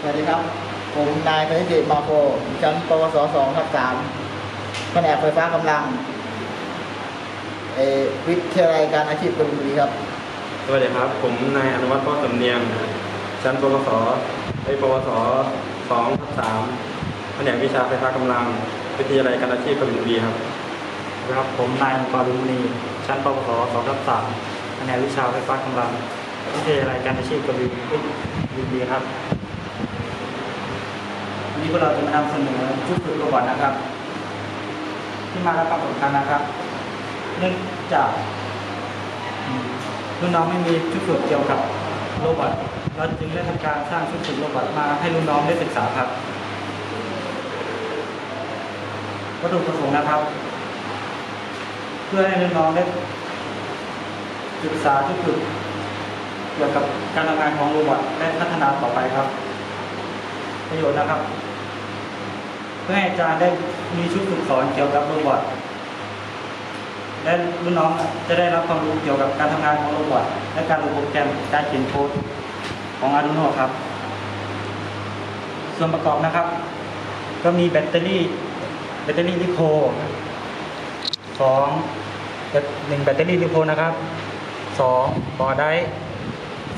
สวัสดีครับ ผมนายพนิเดชมาโคชั้นปวสสองทับสามแผนกไฟฟ้ากำลังเออวิทยาลัยการอาชีพกรุงบุรีครับ สวัสดีครับ ผมนายอนุวัฒน์พ่อสำเนียง ชั้นปวสไอปวสสองทับสามแผนกวิชาไฟฟ้ากำลัง วิทยาลัยการอาชีพกบินบุรีครับครับผมนายองค์กรลุมณีชั้นปวสสองทับสามแผนกวิชาไฟฟ้ากำลังวิทยาลัยการอาชีพกบินบุรีครับ วันนี้พวกเราจะมานำเสนอชุดฝึกโรบอทนะครับ ที่มารับความสำคัญนะครับ เนื่องจากรุ่นน้องไม่มีชุดฝึกเกี่ยวกับโรบอทเราจึงได้ทำการสร้างชุดฝึกโรบอทมาให้รุ่นน้องได้ศึกษาครับวัตถุประสงค์นะครับ เพื่อให้น้องได้ศึกษาที่ฝึกเกี่ยวกับการทำงานของโรบอทและพัฒนาต่อไปครับ ประโยชน์นะครับ พื่อให้อาจารย์ได้มีชุดฝึกสอนเกี่ยวกับโรบอทและรุ่นน้องจะได้รับความรู้เกี่ยวกับการทำงานของโรบอทและการลงโปรแกรมการเขียนโค้ดของ Arduino ครับ ส่วนประกอบนะครับ ก็มีแบตเตอรี่แบตเตอรี่ลิโคสองหนึ่งแบตเตอรี่ลิโพนะครับสองบอร์ได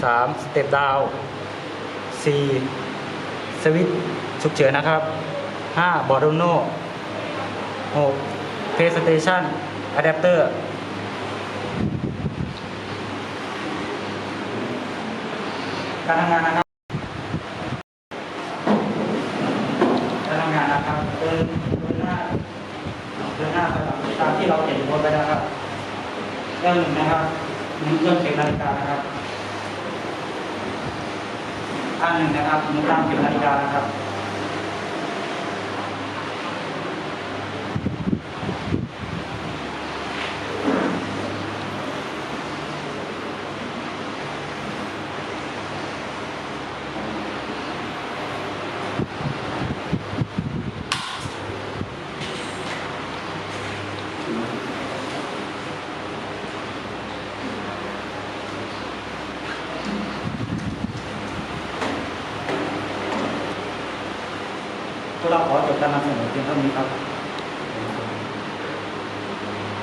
สามสเต็ปดาวสี่สวิตช์ฉุกเฉินนะครับ ห้าบอร์ดโนหกเพย์สเตชันอะแดปเตอร์การทำงานนะครับการทำงานนะครับเดินเดินหน้าเดินหน้าไปตามที่เราเขียนบนไปนะครับเรื่องหนึ่งนะครับหนึ่งเครื่องเก็บนาฬิกานะครับอันหนึ่งนะครับหนึ่งตามเก็บนาฬิกานะครับ พวกเรา